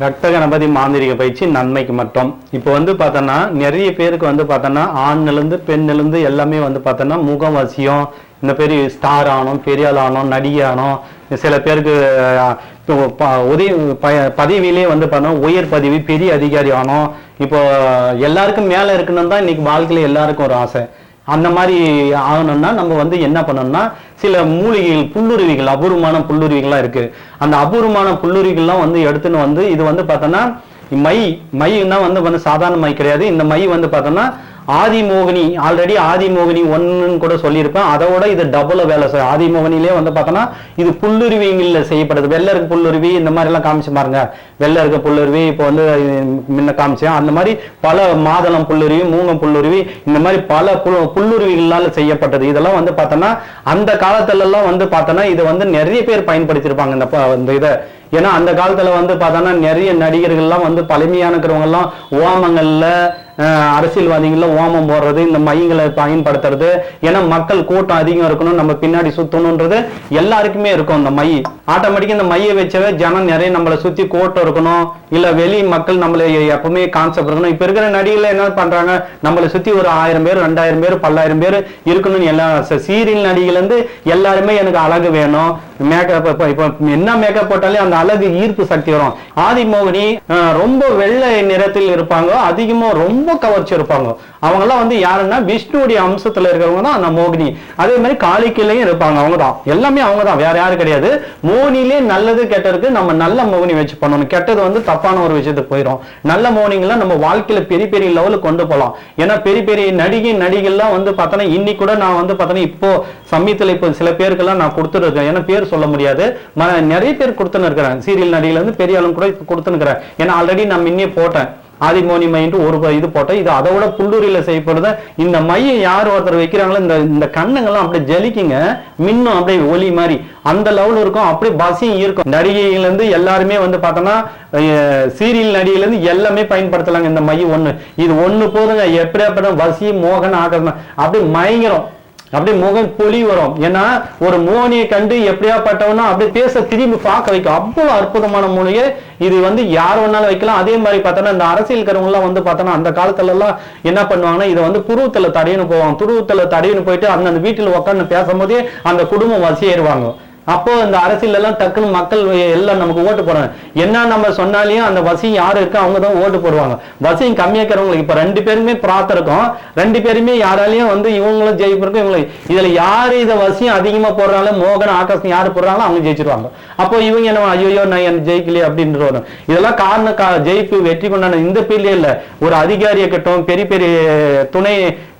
ரத்த கணபதி மாந்திரிக பயிற்சி நன்மைக்கு மட்டும். இப்போ வந்து பார்த்தோன்னா நிறைய பேருக்கு வந்து பார்த்தோன்னா ஆண்லேருந்து பெண்ணிலேருந்து எல்லாமே வந்து பார்த்தோன்னா முகம் வசியம். இந்த பெரிய ஸ்டார் ஆனோம் பெரியாள் ஆனோம் நடிகை ஆனோம். சில பேருக்கு உதவி ப- பதவியிலே வந்து பார்த்தோன்னா உயர் பதவி பெரிய அதிகாரி ஆனோம். இப்போ எல்லாருக்கும் மேலே இருக்கணும் தான் இன்னைக்கு வாழ்க்கையில் எல்லாருக்கும் ஒரு ஆசை. அந்த மாதிரி ஆகணும்னா நம்ம வந்து என்ன பண்ணணும்னா சில மூலிகைகள் புல்லுருவிகள் அபூர்வமான புல்லுருவிகள்லாம் இருக்கு. அந்த அபூர்வமான புல்லுருவிகள்லாம் வந்து எடுத்துன்னு வந்து இது வந்து பார்த்தோன்னா மை மைன்னா வந்து வந்து சாதாரண மை கிடையாது. இந்த மை வந்து பார்த்தோம்னா ஆதிமோகினி ஆல்ரெடி ஆதிமோகினி ஒன்றுன்னு கூட சொல்லியிருப்பேன். அதோட இது டபுள வேலை சார் ஆதிமோகினிலே வந்து பார்த்தோன்னா இது புல்லுருவிங்களில் செய்யப்படுது. வெள்ளை இருக்க புல்லுருவி இந்த மாதிரிலாம் காமிச்சு பாருங்க. வெள்ளை இருக்க புல்லுருவி இப்போ வந்து முன்ன காமிச்சேன். அந்த மாதிரி பல மாதளம் புல்லுருவி மூங்கம் புல்லுருவி இந்த மாதிரி பல புல்லுருவிகளால் செய்யப்பட்டது. இதெல்லாம் வந்து பார்த்தோன்னா அந்த காலத்துலலாம் வந்து பார்த்தோன்னா இதை வந்து நிறைய பேர் பயன்படுத்தியிருப்பாங்க. இந்த இந்த இதை ஏன்னா அந்த காலத்துல வந்து பார்த்தோன்னா நிறைய நடிகர்கள்லாம் வந்து பழமையான எல்லாம் ஓமங்கள்ல அரசியல்வாதிகள்ல ஓமம் போடுறது இந்த மையங்களை பயன்படுத்துறது. ஏன்னா மக்கள் கூட்டம் அதிகம் இருக்கணும் நம்ம பின்னாடி சுத்தணுன்றது எல்லாருக்குமே இருக்கும் இந்த மை ஆட்டோமேட்டிக்கா இந்த மையை வச்சவே ஜனம் நிறைய நம்மளை சுத்தி கூட்டம் இருக்கணும். இல்ல வெளி மக்கள் நம்மளை எப்பவுமே கான்செப்ட் இருக்கணும். இப்ப இருக்கிற நடிகர்கள் என்ன பண்றாங்க? நம்மளை சுத்தி ஒரு ஆயிரம் பேர் ரெண்டாயிரம் பேர் பல்லாயிரம் பேர் இருக்கணும்னு எல்லா சீரியல் நடிகைல இருந்து எல்லாருமே எனக்கு அழகு வேணும். மேக்கப் இப்போ இப்போ என்ன மேக்கப் போட்டாலே அந்த அழகு ஈர்ப்பு சக்தி வரும். ஆதிமோகினி ரொம்ப வெள்ளை நிறத்தில் இருப்பாங்க. அதிகமா ரொம்ப கவர்ச்சி இருப்பாங்க. அவங்க எல்லாம் வந்து யாருன்னா விஷ்ணுவுடைய அம்சத்துல இருக்கிறவங்க தான் அந்த மோகினி. அதே மாதிரி காளிக்கிலையும் இருப்பாங்க. அவங்க தான். எல்லாமே அவங்க தான். வேற யாரும் கிடையாது. மோகினிலே நல்லது கெட்டதுக்கு நம்ம நல்ல மோகினி வச்சு பண்ணணும். கெட்டது வந்து தப்பான ஒரு விஷயத்துக்கு போயிடும் நல்ல மோகினிங்கெல்லாம் நம்ம வாழ்க்கையில பெரிய பெரிய லெவலுக்கு கொண்டு போகலாம். ஏன்னா பெரிய பெரிய நடிகை நடிகைலாம் வந்து பார்த்தோன்னா இன்னைக்கு கூட நான் வந்து பார்த்தோன்னா இப்போ சமீபத்தில் இப்போ சில பேருக்கெல்லாம் நான் கொடுத்துருக்கேன் ஏன்னா பேர் சொல்ல முடியாது. ம- நிறைய பேர் கொடுத்துன்னு இருக்கிறேன் சீரியல் நடிகைல இருந்து பெரிய ஆளும் கூட இப்போ இருக்கிறேன் ஏன்னா ஆல்ரெடி நான் முன்னே போட்டேன். ஆதிமோனி மைன்ட்டு ஒரு இது போட்டேன். இது அதை விட புல்லூரியில் செய்யப்படுத இந்த மையம் யார் ஒருத்தர் வைக்கிறாங்களோ இந்த இந்த கண்ணுங்கெல்லாம் அப்படியே ஜலிக்குங்க. மின்னும் அப்படியே ஒளி மாதிரி. அந்த லெவல் இருக்கும். அப்படியே பசியும் இருக்கும் நடிகையில இருந்து எல்லாருமே வந்து பார்த்தோன்னா சீரியல் நடிகையிலேருந்து எல்லாமே பயன்படுத்தலாங்க இந்த மையம் ஒன்று இது ஒன்று போதுங்க. எப்படியாப்பட்ட வசி மோகன் ஆகணும் அப்படியே மயங்கிறோம் அப்படியே முகம் பொலி வரும். ஏன்னா ஒரு மோனியை கண்டு எப்படியாப்பட்டவனா அப்படியே பேச திரும்பி பார்க்க வைக்கும். அவ்வளவு அற்புதமான மூலிகை இது வந்து யார் வேணாலும் வைக்கலாம். அதே மாதிரி பார்த்தோன்னா இந்த அரசியல்காரங்க எல்லாம் வந்து பார்த்தோன்னா அந்த காலத்துல எல்லாம் என்ன பண்ணுவாங்கன்னா இதை வந்து துருவத்துல தடையன்னு போவாங்க. துருவத்துல தடையன்னு போயிட்டு அந்த அந்த வீட்டில் உட்காந்து பேசும்போதே அந்த குடும்பம் வசியேறுவாங்க அப்போ இந்த அரசியல் எல்லாம் டக்குன்னு மக்கள் எல்லாம் நமக்கு ஓட்டு போடுறாங்க. என்ன நம்ம சொன்னாலையும் அந்த வசியம் யாரு இருக்கோ அவங்க தான் ஓட்டு போடுவாங்க. வசியம் கம்மியா இருக்கிறவங்களுக்கு இப்ப ரெண்டு பேருமே பிரார்த்திருக்கும் ரெண்டு பேருமே யாராலையும் வந்து இவங்களும் ஜெயிப்பிருக்கும் இவங்களும் இதுல யாரு இதை வசியம் அதிகமா போடுறாங்களோ மோகன் ஆகாசம் யாரு போடுறாங்களோ அவங்க ஜெயிச்சிருவாங்க. அப்போ இவங்க என்ன ஐயோ நான் என்ன ஜெயிக்கலையே அப்படின்ற வரும் இதெல்லாம் காரண கா ஜெயிப்பு வெற்றி கொண்டாட இந்த பீரியட்ல இல்ல. ஒரு அதிகாரியை கட்டும் பெரிய பெரிய துணை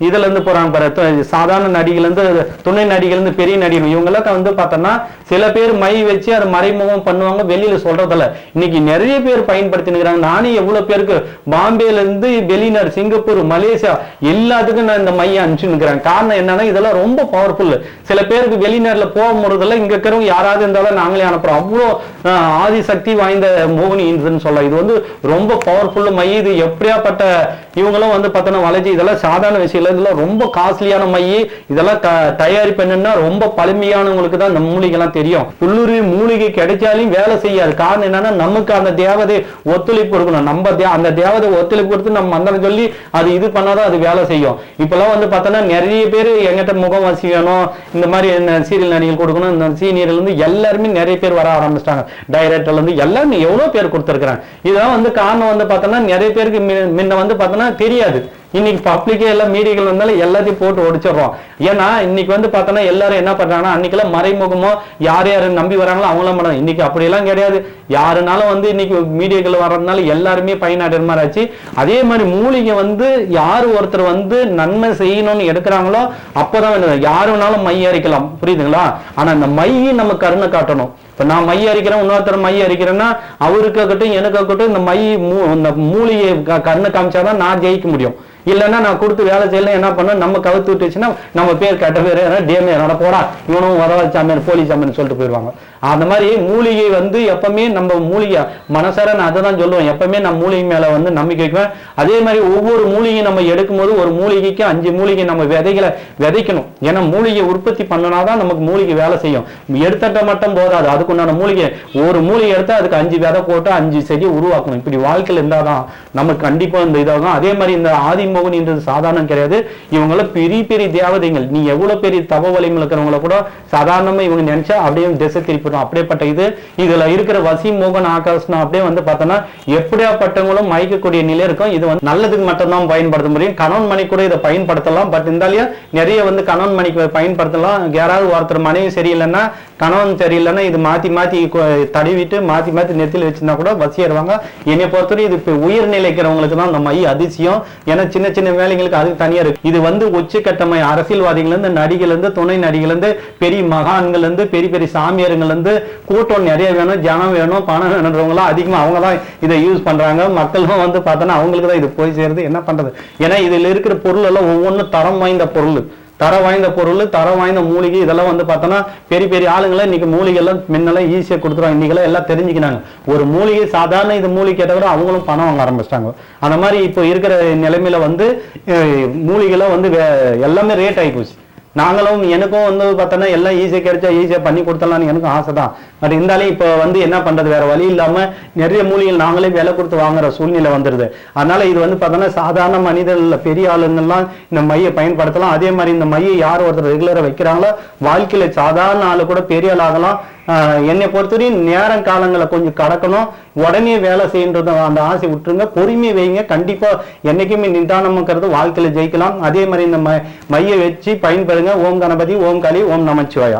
இதுல இருந்து போறாங்க பாரு. சாதாரண நடிகைல இருந்து துணை நடிகைல இருந்து பெரிய நடிகர். இவங்க எல்லாம் வந்து பார்த்தோம்னா சில பேர் மை வச்சு அதை மறைமுகம் பண்ணுவாங்க வெளியில சொல்றதில்ல. இன்னைக்கு நிறைய பேர் பயன்படுத்தினுக்கிறாங்க. நானே எவ்வளவு பேருக்கு பாம்பேல இருந்து வெளிநாடு சிங்கப்பூர் மலேசியா எல்லாத்துக்கும் நான் இந்த மையை அனுப்பிச்சுன்னு காரணம் என்னன்னா இதெல்லாம் ரொம்ப பவர்ஃபுல் சில பேருக்கு வெளிநாட்டில் போக முடியறதில்ல இங்க இருக்கிறவங்க யாராவது இருந்தாலும் நாங்களே அனுப்புறோம். அவ்வளோ ஆதிசக்தி வாய்ந்த மோகினி சொல்லலாம். இது வந்து ரொம்ப பவர்ஃபுல் மை. இது எப்படியாப்பட்ட இவங்களும் வந்து பார்த்தோன்னா வளைஞ்சி இதெல்லாம் சாதாரண விஷயம் இல்லை. இதெல்லாம் ரொம்ப காஸ்ட்லியான மை இதெல்லாம் தயாரிப்பு என்னன்னா ரொம்ப பழமையானவங்களுக்கு தான் இந்த எல்லாம் தெரியும். உள்ளுருவி மூலிகை கிடைச்சாலும் வேலை செய்யாது. காரணம் என்னன்னா நமக்கு அந்த தேவதை ஒத்துழைப்பு கொடுக்கணும். நம்ம தே- அந்த தேவதை ஒத்துழைப்பு கொடுத்து நம்ம மந்திரம் சொல்லி அது இது பண்ணாதான் அது வேலை செய்யும். இப்பெல்லாம் வந்து பார்த்தோன்னா நிறைய பேர் எங்கிட்ட முகவாசி வேணும் இந்த மாதிரி சீரியல் நடிகள் கொடுக்கணும். இந்த சீனியர்ல இருந்து எல்லாருமே நிறைய பேர் வர ஆரம்பிச்சிட்டாங்க. டைரக்டர்ல இருந்து எல்லாருமே எவ்வளவு பேர் கொடுத்துருக்குறாங்க. இதெல்லாம் வந்து காரணம் வந்து பார்த்தோன்னா நிறைய பேருக்கு முன்ன வந்து பார்த்தோன்னா தெரியாது. இன்னைக்கு பப்ளிக்கே எல்லாம் மீடியாக்கள் வந்தாலும் எல்லாத்தையும் போட்டு ஒடிச்சிடுறோம். ஏன்னா இன்னைக்கு வந்து பார்த்தோன்னா எல்லாரும் என்ன பண்றாங்கன்னா அன்னைக்கெல்லாம் மறைமுகமோ யார் யார் நம்பி வராங்களோ அவங்களாம் பண்ணாங்க இன்னைக்கு அப்படியெல்லாம் கிடையாது. யாருனாலும் வந்து இன்னைக்கு மீடியாக்கள் வர்றதுனால எல்லாருமே பயனாடுற மாதிரி ஆச்சு. அதே மாதிரி மூலிகை வந்து யார் ஒருத்தர் வந்து நன்மை செய்யணும்னு எடுக்கிறாங்களோ அப்போதான் வந்து யாரு வேணாலும் மை அரிக்கலாம். புரியுதுங்களா? ஆனா இந்த மையை நம்ம கருணை காட்டணும். இப்ப நான் மை அரிக்கிறேன் இன்னொருத்தர் மை அரிக்கிறேன்னா அவருக்காகட்டும் எனக்காகட்டும் இந்த மை மூ- இந்த மூலிகை க- கண்ணை காமிச்சாதான் நான் ஜெயிக்க முடியும். இல்லைன்னா நான் கொடுத்து வேலை செய்யலாம் என்ன பண்ண நம்ம கவுத்து விட்டுச்சுன்னா நம்ம பேர் கெட்ட பேர் டேமே என்னோட போடா இவனும் உதவச்சாமன் போலீஸ் சாமன் சொல்லிட்டு போயிடுவாங்க. அந்த மாதிரி மூலிகை வந்து எப்பவுமே நம்ம மூலிகை மனசார நான் அதை தான் சொல்லுவேன் எப்பவுமே நான் மூலிகை மேல வந்து நம்பிக்கை வைக்குவேன் அதே மாதிரி ஒவ்வொரு மூலிகை நம்ம எடுக்கும்போது ஒரு மூலிகைக்கு அஞ்சு மூலிகை நம்ம விதைகளை விதைக்கணும். ஏன்னா மூலிகை உற்பத்தி பண்ணனாதான் நமக்கு மூலிகை வேலை செய்யும். எடுத்தட்ட மட்டும் போதாது. அதுக்குண்டான மூலிகை ஒரு மூலிகை எடுத்தா அதுக்கு அஞ்சு விதை போட்டு அஞ்சு செடி உருவாக்கணும். இப்படி வாழ்க்கையில் இருந்தாதான் நமக்கு கண்டிப்பா இந்த இதாகும். அதே மாதிரி இந்த ஆதி ஆதிமோகனின்றது சாதாரணம் கிடையாது. இவங்கள பெரிய பெரிய தேவதைகள். நீ எவ்வளவு பெரிய தவ வலிமை இருக்கிறவங்கள கூட சாதாரணமா இவங்க நினைச்சா அப்படியே திசை திருப்பிடும் அப்படியேப்பட்ட இது இதுல இருக்கிற வசி மோகன் ஆகாஷ்னா அப்படியே வந்து பார்த்தோம்னா எப்படியாப்பட்டவங்களும் மயக்கக்கூடிய நிலை இருக்கும். இது வந்து நல்லதுக்கு மட்டும்தான் பயன்படுத்த முடியும். கணவன் மணி கூட இதை பயன்படுத்தலாம். பட் இருந்தாலும் நிறைய வந்து கணவன் மணிக்கு பயன்படுத்தலாம். யாராவது ஒருத்தர் மனைவி சரியில்லைன்னா கணவன் சரியில்லைன்னா இது மாத்தி மாத்தி கொ- தடவிட்டு மாத்தி மாத்தி நெத்தியில் வச்சிருந்தா கூட வசியருவாங்க என்னை பொறுத்தவரை இது இப்போ உயிர் நிலைக்கிறவங்களுக்கு தான் அந்த மை அதிசயம். ஏன்னா சின்ன சின்ன வேலைங்களுக்கு அது தனியா இருக்கு. இது வந்து உச்சக்கட்டமை அரசியல்வாதிகள் இருந்து நடிகள் இருந்து துணை நடிகள் இருந்து பெரிய மகான்கள் இருந்து பெரிய பெரிய சாமியாருங்கள் இருந்து கூட்டம் நிறைய வேணும் ஜனம் வேணும் பணம் வேணுன்றவங்களாம் அதிகமா அவங்க தான் இதை யூஸ் பண்றாங்க. மக்களும் வந்து பார்த்தோன்னா அவங்களுக்கு தான் இது போய் சேருது. என்ன பண்றது? ஏன்னா இதுல இருக்கிற பொருள் எல்லாம் ஒவ்வொன்றும் தரம் வாய்ந்த பொருள். தரம் வாய்ந்த பொருள் தரம் வாய்ந்த மூலிகை இதெல்லாம் வந்து பார்த்தோன்னா பெரிய பெரிய ஆளுங்களை இன்னைக்கு மூலிகை எல்லாம் முன்னெல்லாம் ஈஸியாக கொடுத்துருவாங்க. இன்னைக்கெல்லாம் எல்லாம் தெரிஞ்சுக்கினாங்க. ஒரு மூலிகை சாதாரண இது மூலிகை கேட்டால் கூட அவங்களும் பணம் வாங்க ஆரம்பிச்சிட்டாங்க. அந்த மாதிரி இப்போ இருக்கிற நிலைமையில வந்து மூலிகைலாம் வந்து வே- எல்லாமே ரேட் ஆகி போச்சு. நாங்களும் எனக்கும் வந்து பார்த்தோன்னா எல்லாம் ஈஸியாக கிடைச்சா ஈஸியாக பண்ணி கொடுத்தலாம்னு எனக்கும் ஆசை தான் பட் இருந்தாலும் இப்போ வந்து என்ன பண்றது? வேற வழி இல்லாமல் நிறைய மூலிகள் நாங்களே விலை கொடுத்து வாங்குற சூழ்நிலை வந்துடுது. அதனால இது வந்து பார்த்தோன்னா சாதாரண மனிதர்கள் பெரிய ஆளுங்கள்லாம் இந்த மையை பயன்படுத்தலாம். அதே மாதிரி இந்த மையை யார் ஒருத்தர் ரெகுலராக வைக்கிறாங்களோ வாழ்க்கையில சாதாரண ஆளு கூட பெரிய ஆள் ஆகலாம். என்னை பொறுத்தவரையும் நேரம் காலங்களை கொஞ்சம் கடக்கணும். உடனே வேலை செய்யறது அந்த ஆசை விட்டுருங்க. பொறுமையை வைங்க. கண்டிப்பாக என்றைக்குமே நிதானம்ங்கிறது வாழ்க்கையில் ஜெயிக்கலாம். அதே மாதிரி இந்த ம- மையை வச்சு பயன்பெறுங்க. ஓம் கணபதி ஓம் காளி ஓம் நமச்சிவாயா.